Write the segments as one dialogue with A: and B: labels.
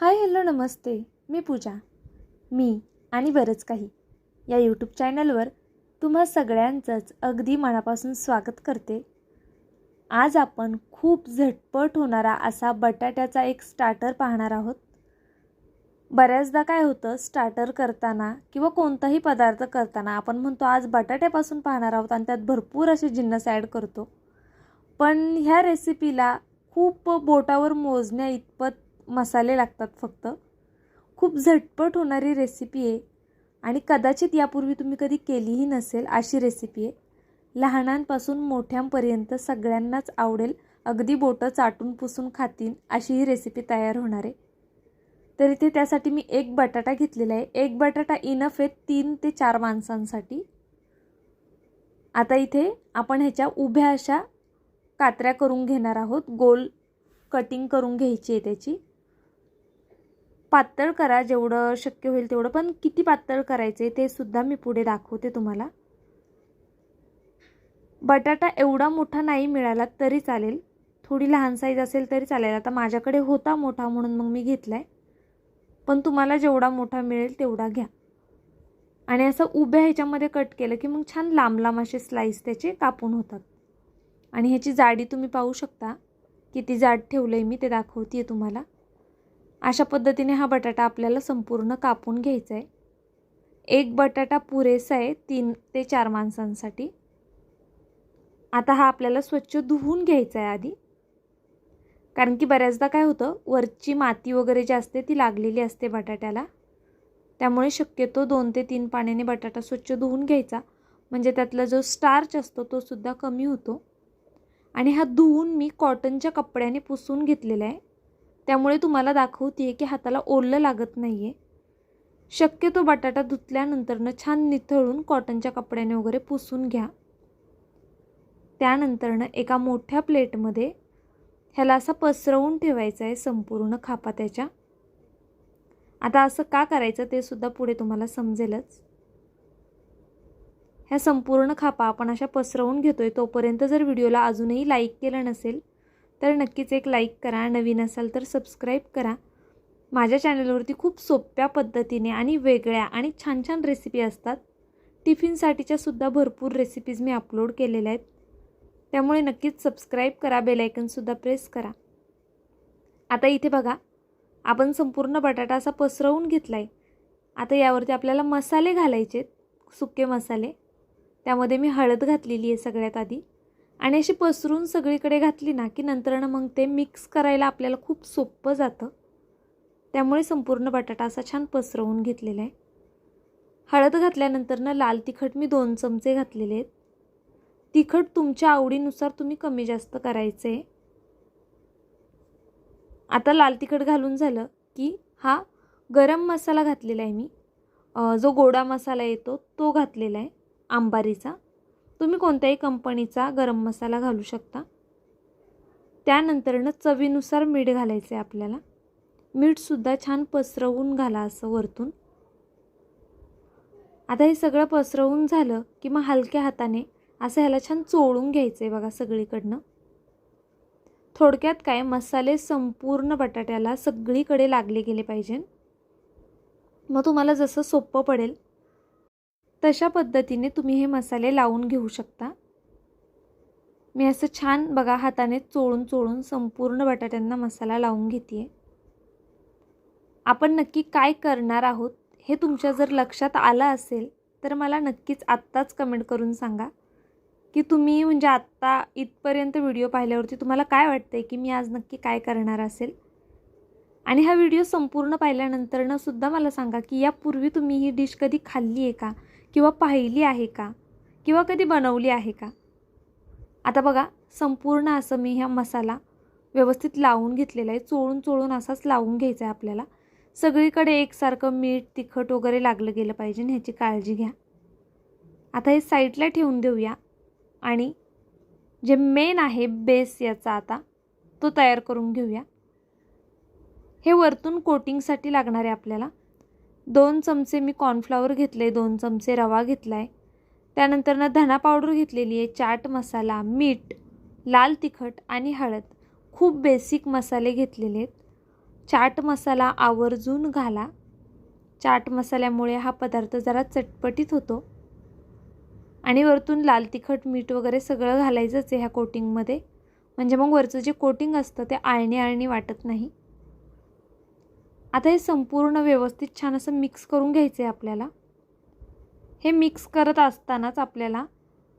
A: Hi hello नमस्ते. मी पूजा. मी आणि बरंच काही या यूट्यूब चॅनलवर तुम्हा सगळ्यांचंच अगदी मनापासून स्वागत करते. आज आपण खूप झटपट होणारा असा बटाट्याचा एक स्टार्टर पाहणार आहोत. बऱ्याचदा काय होतं स्टार्टर करताना किंवा कोणताही पदार्थ करताना आपण म्हणतो आज बटाट्यापासून पाहणार आहोत आणि त्यात भरपूर असे जिन्नस ॲड करतो. पण ह्या रेसिपीला खूप बोटावर मोजण्या इतपत मसाले लागतात फक्त. खूप झटपट होणारी रेसिपी आहे. आणि कदाचित यापूर्वी तुम्ही कधी केलीही नसेल अशी रेसिपी आहे. लहानांपासून मोठ्यांपर्यंत सगळ्यांनाच आवडेल अगदी बोटं चाटून पुसून खातील अशी ही रेसिपी तयार होणार आहे. तर इथे त्यासाठी मी एक बटाटा घेतलेला आहे. एक बटाटा इनफ आहे तीन ते चार माणसांसाठी. आता इथे आपण ह्याच्या उभ्या अशा कात्र्या करून घेणार आहोत. गोल कटिंग करून घ्यायची आहे त्याची. पातळ करा जेवढं शक्य होईल तेवढं. पण किती पातळ करायचे ते सुद्धा मी पुढे दाखवते तुम्हाला. बटाटा एवढा मोठा नाही मिळाला तरी चालेल. थोडी लहान साईज असेल तरी चालेल. आता माझ्याकडे होता मोठा म्हणून मग मी घेतला आहे पण तुम्हाला जेवढा मोठा मिळेल तेवढा घ्या. आणि असं उभ्या ह्याच्यामध्ये कट केलं की मग छान लांब लांब असे स्लाईस त्याचे कापून होतात. आणि ह्याची जाडी तुम्ही पाहू शकता. किती जाड ठेवलं आहे मी ते दाखवते आहे तुम्हाला. अशा पद्धतीने हा बटाटा आपल्याला संपूर्ण कापून घ्यायचा आहे एक बटाटा पुरेसा आहे तीन ते चार माणसांसाठी. आता हा आपल्याला स्वच्छ धुवून घ्यायचा आहे आधी. कारण की बऱ्याचदा काय होतं वरची माती वगैरे जी असते ती लागलेली असते बटाट्याला. त्यामुळे शक्यतो दोन ते तीन पाण्याने बटाटा स्वच्छ धुवून घ्यायचा. म्हणजे त्यातला जो स्टार्च असतो तो सुद्धा कमी होतो. आणि हा धुवून मी कॉटनच्या कपड्याने पुसून घेतलेला आहे त्यामुळे तुम्हाला दाखवते की हाताला ओलं लागत नाही आहे शक्यतो बटाटा धुतल्यानंतरनं छान निथळून कॉटनच्या कपड्याने वगैरे पुसून घ्या. त्यानंतरनं एका मोठ्या प्लेटमध्ये ह्याला असं पसरवून ठेवायचं आहे संपूर्ण खापा त्याच्या आता असं का करायचं ते सुद्धा पुढे तुम्हाला समजेलच. ह्या संपूर्ण खापा आपण अशा पसरवून घेतोय तोपर्यंत जर व्हिडिओला अजूनही लाईक केलं नसेल तर नक्कीच एक लाईक करा नवीन असाल तर सबस्क्राईब करा. माझ्या चॅनलवरती खूप सोप्या पद्धतीने आणि वेगळ्या आणि छान छान रेसिपी असतात. टिफिनसाठीच्या सुद्धा भरपूर रेसिपीज मी अपलोड केलेल्या आहेत. त्यामुळे नक्कीच सबस्क्राईब करा बेलायकनसुद्धा प्रेस करा. आता इथे बघा आपण संपूर्ण बटाटा असा पसरवून घेतला आहे आता यावरती आपल्याला मसाले घालायचे सुके मसाले. त्यामध्ये मी हळद घातलेली आहे सगळ्यात आधी. आणि अशी पसरून सगळीकडे घातली ना की नंतरनं मग ते मिक्स करायला आपल्याला खूप सोपं जातं. त्यामुळे संपूर्ण बटाटा असा छान पसरवून घेतलेला आहे. हळद घातल्यानंतरनं लाल तिखट मी दोन चमचे घातलेले आहेत. तिखट तुमच्या आवडीनुसार तुम्ही कमी जास्त करायचे. आहे आता लाल तिखट घालून झालं की हा गरम मसाला घातलेला आहे मी. जो गोडा मसाला येतो तो घातलेला आहे आंबारीचा. तुम्ही कोणत्याही कंपनीचा गरम मसाला घालू शकता. त्यानंतरनं चवीनुसार मीठ घालायचं आहे आपल्याला मीठसुद्धा छान पसरवून घाला असं वरतून. आता हे सगळं पसरवून झालं की मग हलक्या हाताने असं ह्याला छान चोळून घ्यायचं आहे बघा सगळीकडनं. थोडक्यात काय मसाले संपूर्ण बटाट्याला सगळीकडे लागले गेले पाहिजे मग तुम्हाला जसं सोपं पडेल तशा पद्धतीने तुम्ही हे मसाले लावून घेऊ शकता. मी असं छान बघा हाताने चोळून चोळून संपूर्ण बटाट्यांना मसाला लावून घेते आपण नक्की काय करणार आहोत हे तुमच्या जर लक्षात आलं असेल तर मला नक्कीच आत्ताच कमेंट करून सांगा. की तुम्ही म्हणजे आत्ता इथपर्यंत व्हिडिओ पाहिल्यावरती तुम्हाला काय वाटतं आहे की मी आज नक्की काय करणार असेल? आणि हा व्हिडिओ संपूर्ण पाहिल्यानंतरनं सुद्धा मला सांगा की यापूर्वी तुम्ही ही डिश कधी खाल्ली आहे का? किंवा पाहिली आहे का? किंवा कधी बनवली आहे का? आता बघा संपूर्ण असं मी ह्या मसाला व्यवस्थित लावून घेतलेला आहे. चोळून चोळून असाच लावून घ्यायचा आहे आपल्याला. सगळीकडे एकसारखं मीठ तिखट वगैरे लागलं गेलं पाहिजे ह्याची काळजी घ्या. आता हे साईडला ठेवून देऊया. आणि जे मेन आहे बेस याचा आता तो तयार करून घेऊया. हे वरतून कोटिंगसाठी लागणार आहे आपल्याला. दोन चमचे मी कॉर्नफ्लॉवर घेतले दोन चमचे रवा घेतला आहे त्यानंतर ना धना पावडर घेतलेली आहे चाट मसाला मीठ लाल तिखट आणि हळद. खूप बेसिक मसाले घेतलेले आहेत. चाट मसाला आवर्जून घाला. चाट मसाल्यामुळे हा पदार्थ जरा चटपटीत होतो. आणि वरतून लाल तिखट मीठ वगैरे सगळं घालायचंच आहे ह्या कोटिंगमध्ये म्हणजे मग वरचं जे कोटिंग असतं ते आळणी आळणी वाटत नाही. आता हे संपूर्ण व्यवस्थित छान असं मिक्स करून घ्यायचं आहे आपल्याला. हे मिक्स करत असतानाच आपल्याला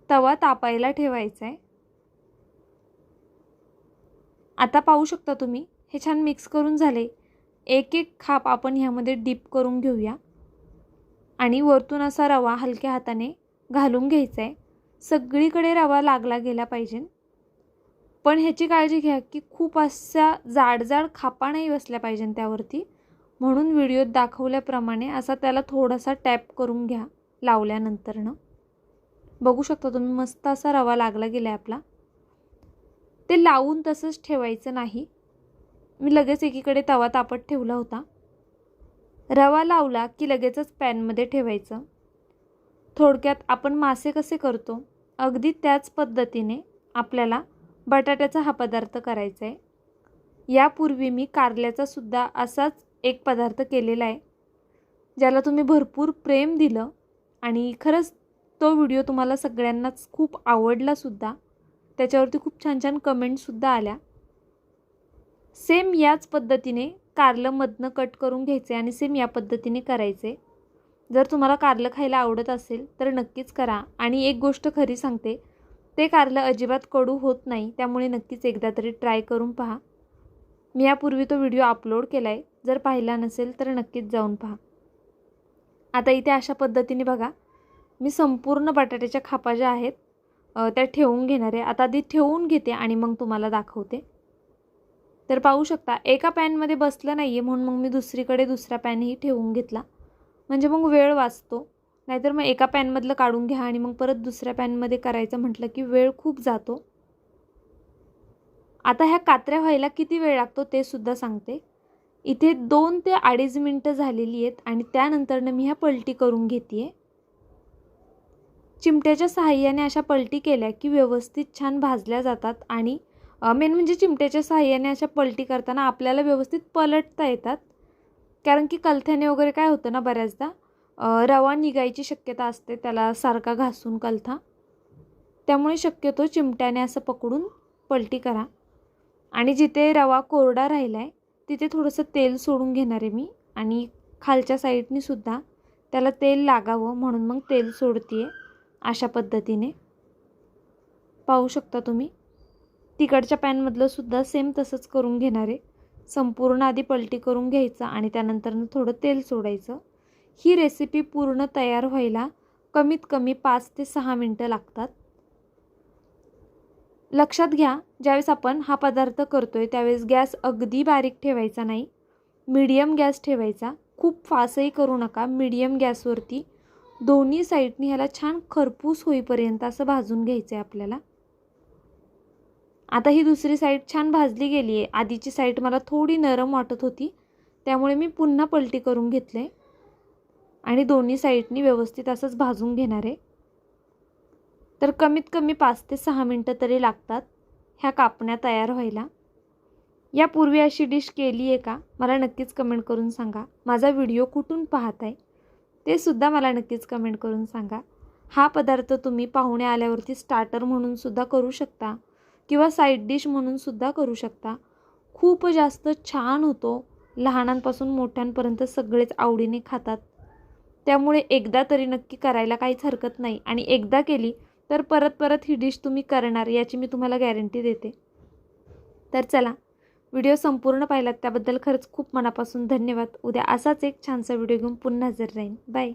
A: तवा तापायला ठेवायचा आहे आता पाहू शकता तुम्ही हे छान मिक्स करून झाले एक एक खाप आपण ह्यामध्ये डीप करून घेऊया. आणि वरतून असा रवा हलक्या हाताने घालून घ्यायचा आहे सगळीकडे रवा लागला गेला पाहिजे. पण ह्याची काळजी घ्या की खूप अशा जाडजाड खापा नाही बसल्या पाहिजे त्यावरती. म्हणून व्हिडिओत दाखवल्याप्रमाणे असा त्याला थोडासा टॅप करून घ्या लावल्यानंतरनं. बघू शकता तुम्ही मस्त असा रवा लागला गेला आहे आपला. ते लावून तसंच ठेवायचं नाही. मी लगेच एकीकडे तवा तापत ठेवला होता. रवा लावला की लगेचच पॅनमध्ये ठेवायचं. थोडक्यात आपण मासे कसे करतो अगदी त्याच पद्धतीने आपल्याला बटाट्याचा हा पदार्थ करायचा आहे यापूर्वी मी कारल्याचासुद्धा असाच एक पदार्थ केलेला आहे ज्याला तुम्ही भरपूर प्रेम दिलं आणि खरंच तो व्हिडिओ तुम्हाला सगळ्यांनाच खूप आवडलासुद्धा त्याच्यावरती खूप छान छान कमेंटसुद्धा आल्या. सेम याच पद्धतीने कारलं मधनं कट करून घ्यायचे आणि सेम या पद्धतीने करायचे. जर तुम्हाला कारलं खायला आवडत असेल तर नक्कीच करा. आणि एक गोष्ट खरी सांगते ते कारलं अजिबात कडू होत नाही त्यामुळे नक्कीच एकदा तरी ट्राय करून पहा. मी यापूर्वी तो व्हिडिओ अपलोड केला आहे जर पाहिला नसेल तर नक्कीच जाऊन पहा. आता इथे अशा पद्धतीने बघा मी संपूर्ण बटाट्याच्या खापा ज्या आहेत त्या ठेवून घेणार आहे. आता आधी ठेवून घेते आणि मग तुम्हाला दाखवते. तर पाहू शकता एका पॅनमध्ये बसलं नाही आहे म्हणून मग मी दुसरीकडे दुसरा पॅनही ठेवून घेतला. म्हणजे मग वेळ वाचतो. नाहीतर मग एका पॅनमधलं काढून घ्या आणि मग परत दुसऱ्या पॅनमध्ये करायचं म्हटलं की वेळ खूप जातो. आता ह्या कात्र्या व्हायला किती वेळ लागतो ते सुद्धा सांगते. इथे दोन ते अडीच मिनटं झालेली आहेत आणि त्यानंतरनं मी ह्या पलटी करून घेते आहे चिमट्याच्या सहाय्याने अशा पलटी केल्या की व्यवस्थित छान भाजल्या जातात आणि मेन म्हणजे चिमट्याच्या सहाय्याने अशा पलटी करताना आपल्याला व्यवस्थित पलटता येतात. कारण की कलथ्याने वगैरे काय होतं ना बऱ्याचदा रवा निघायची शक्यता असते त्याला सारखा घासून कलथा. त्यामुळे शक्यतो चिमट्याने असं पकडून पलटी करा. आणि जिथे रवा कोरडा राहिला आहे तिथे थोडंसं तेल सोडून घेणार आहे मी. आणि खालच्या साईडनी सुद्धा त्याला तेल लागावं म्हणून मग तेल सोडते आहे अशा पद्धतीने. पाहू शकता तुम्ही. तिकडच्या पॅनमधलं सुद्धा सेम तसंच करून घेणार आहे. संपूर्ण आधी पलटी करून घ्यायचं आणि त्यानंतरनं थोडं तेल सोडायचं. ही रेसिपी पूर्ण तयार व्हायला कमीत कमी पाच ते सहा मिनटं लागतात. लक्षात घ्या ज्यावेळेस आपण हा पदार्थ करतो आहे त्यावेळेस गॅस अगदी बारीक ठेवायचा नाही. मीडियम गॅस ठेवायचा. खूप फासही करू नका मीडियम गॅसवरती. दोन्ही साईडनी ह्याला छान खरपूस होईपर्यंत असं भाजून घ्यायचं आहे आपल्याला. आता ही दुसरी साईड छान भाजली गेली आहे आधीची साईड मला थोडी नरम वाटत होती. त्यामुळे मी पुन्हा पलटी करून घेतले आणि दोन्ही साईडनी व्यवस्थित असंच भाजून घेणार आहे. तर कमीत कमी पाच ते सहा मिनटं तरी लागतात ह्या कापण्या तयार व्हायला. यापूर्वी अशी डिश केली आहे का? मला नक्कीच कमेंट करून सांगा. माझा व्हिडिओ कुठून पाहत आहे ते सुद्धा मला नक्कीच कमेंट करून सांगा. हा पदार्थ तुम्ही पाहुणे आल्यावरती स्टार्टर म्हणून सुद्धा करू शकता किंवा साईड डिश म्हणून सुद्धा करू शकता. खूप जास्त छान होतो. लहानांपासून मोठ्यांपर्यंत सगळेच आवडीने खातात. त्यामुळे एकदा तरी नक्की करायला काहीच हरकत नाही आणि एकदा केली तर परत परत ही डिश तुम्ही करणार याची मी तुम्हाला गॅरंटी देते. तर चला व्हिडिओ संपूर्ण पाहिलात त्याबद्दल खरंच खूप मनापासून धन्यवाद. उद्या असाच एक छानसा व्हिडिओ घेऊन पुन्हा हजर राहीन. बाय